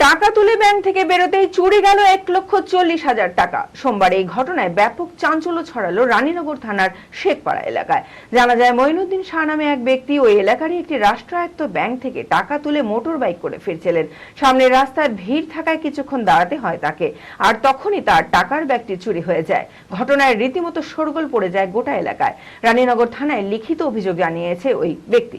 টাকা তুলে ব্যাংক থেকে বেরোতেই চুরি গেল এক লক্ষ চল্লিশ হাজার টাকা। সোমবার এই ঘটনায় ব্যাপক চাঞ্চল্য ছড়ালো রানীনগর থানার শেখপাড়া এলাকায়। জানা যায়, মঈনুদ্দিন শাহ নামে এক ব্যক্তি ওই এলাকারই একটি রাষ্ট্রায়ত্ত ব্যাংক থেকে টাকা তুলে মোটর বাইক করে ফিরছিলেন। সামনের রাস্তায় ভিড় থাকায় কিছুক্ষণ দাঁড়াতে হয় তাকে, আর তখনই তার টাকার ব্যাগটি চুরি হয়ে যায়। ঘটনায় রীতিমতো শোরগোল পড়ে যায় গোটা এলাকায়। রানীনগর থানায় লিখিত অভিযোগ জানিয়েছে ওই ব্যক্তি।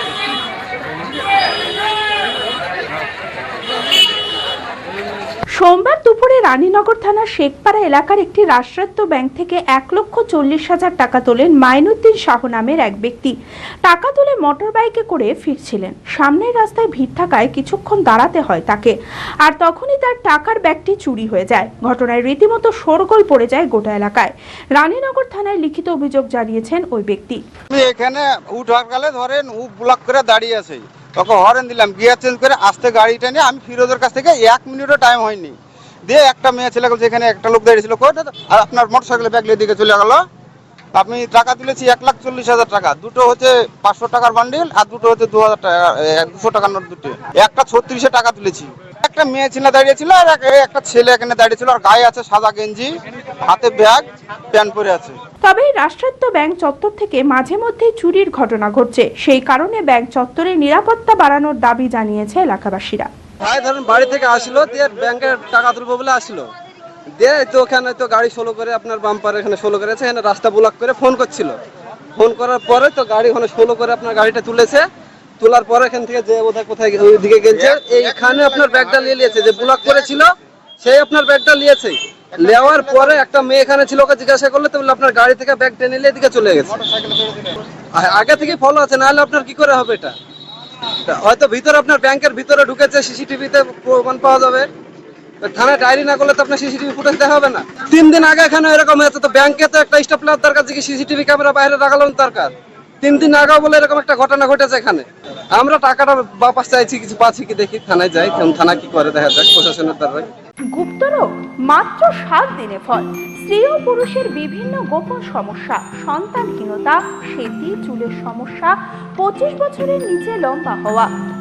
সোমবার দুপুরে রানীনগর থানার শেখপাড়া এলাকার একটি রাষ্ট্রায়ত্ত ব্যাংক থেকে এক লক্ষ চল্লিশ হাজার টাকা তোলেন মাইনুদ্দিন শাহ নামের এক ব্যক্তি। টাকা তুলে মোটর বাইকে করে ফিরছিলেন। সামনের রাস্তায় ভিড় থাকায় কিছুক্ষণ দাঁড়াতে হয় তাকে। আর তখনই তার টাকার ব্যাগটি চুরি হয়ে যায়। ঘটনায় রীতিমতো শোরগোল পড়ে যায় গোটা এলাকায়। রানীনগর থানায় লিখিত অভিযোগ জানিয়েছেন ওই ব্যক্তি। এখানে উঠার কালে ধরেন উ ব্লক করে দাঁড়িয়ে আছে। তখন হরেন দিলাম, গিয়ার চেঞ্জ করে আসতে গাড়িটা নিয়ে আমি ফিরোজের কাছ থেকে এক মিনিটও টাইম হয়নি। দিয়ে একটা মেয়ে ছেলে বলছে এখানে একটা লোক দাঁড়িয়েছিল কই আর আপনার মোটর সাইকেলে ব্যাগ দিকে চলে গেলো। আপনি টাকা তুলেছি এক লাখ চল্লিশ হাজার টাকা, দুটো হচ্ছে পাঁচশো টাকার বান্ডিল আর দুটো হচ্ছে দু হাজার টাকা দুশো টাকার নোট দুটো। একটা ছত্রিশে টাকা তুলেছি। একটা মেয়ে ছেলে দাঁড়িয়েছিল আর একটা ছেলে এখানে দাঁড়িয়ে ছিল। আর গায়ে আছে সাদা গেঞ্জি হাতে ব্যাগ প্যান্ট পরে আছে। তবে রাষ্ট্রায়ত্ত ব্যাংক চত্বর থেকে মাঝে মধ্যে চুরির ঘটনা ঘটছে। সেই কারণে ব্যাংক চত্বরে নিরাপত্তা বাড়ানোর দাবি জানিয়েছে এলাকাবাসীরা। ভাই ধরুন বাড়ি থেকে আসলো দিয়ে ব্যাংকের টাকা তুলবো বলে আসলো। দিয়ে তো ওখানে তো গাড়ি সোলো করে আপনার বাম্পার এখানে সোলো করেছে এখানে রাস্তা ব্লক করে ফোন করছিল। ফোন করার পরে তো গাড়ি ওখানে সোলো করে আপনার গাড়িটা তুলেছে। তোলার পরে এখান থেকে যে বোধহয় কোথায় ওইদিকে গেছে। এইখানে আপনার ব্যাগটা নিয়ে নিয়েছে যে ব্লক করেছিল সেই আপনার ব্যাগটা নিয়েছে। নেওয়ার পরে একটা মেয়ে এখানে ছিল ওকে জিজ্ঞাসা করলে তো আপনার গাড়ি থেকে ব্যাগ টেনে নিয়ে এদিকে চলে গেছে। আগে থেকে ফলো আছে নাহলে আপনার কি করে হবে এটা? হয়তো ভিতরে আপনার ব্যাংকের ভিতরে ঢুকেছে সিসিটিভিতে প্রমাণ পাওয়া যাবে। থানায় ডায়েরি না করলে তো আপনার সিসিটিভি ফুটেজ দেখা হবে না। তিন দিন আগে এখানে এরকম হয়েছে তো ব্যাংকে তো একটা স্টাফ দরকার যে সিসিটিভি ক্যামেরা বাইরে লাগানো দরকার তিন দিন আগেও বলে এরকম একটা ঘটনা ঘটেছে এখানে। আমরা টাকাটা বাপাস চাইছি, কিছু পাচ্ছি কি দেখি, থানায় যাই, কোন থানা কি করে, দেখা যাক, প্রশাসনের দ্বারা গুপ্তরোগ মাত্র সাত দিনে ফল। স্ত্রী ও পুরুষের বিভিন্ন গোপন সমস্যা, সন্তানহীনতা, সেতি, চুলের সমস্যা, পঁচিশ বছরের নিচে লম্বা হওয়া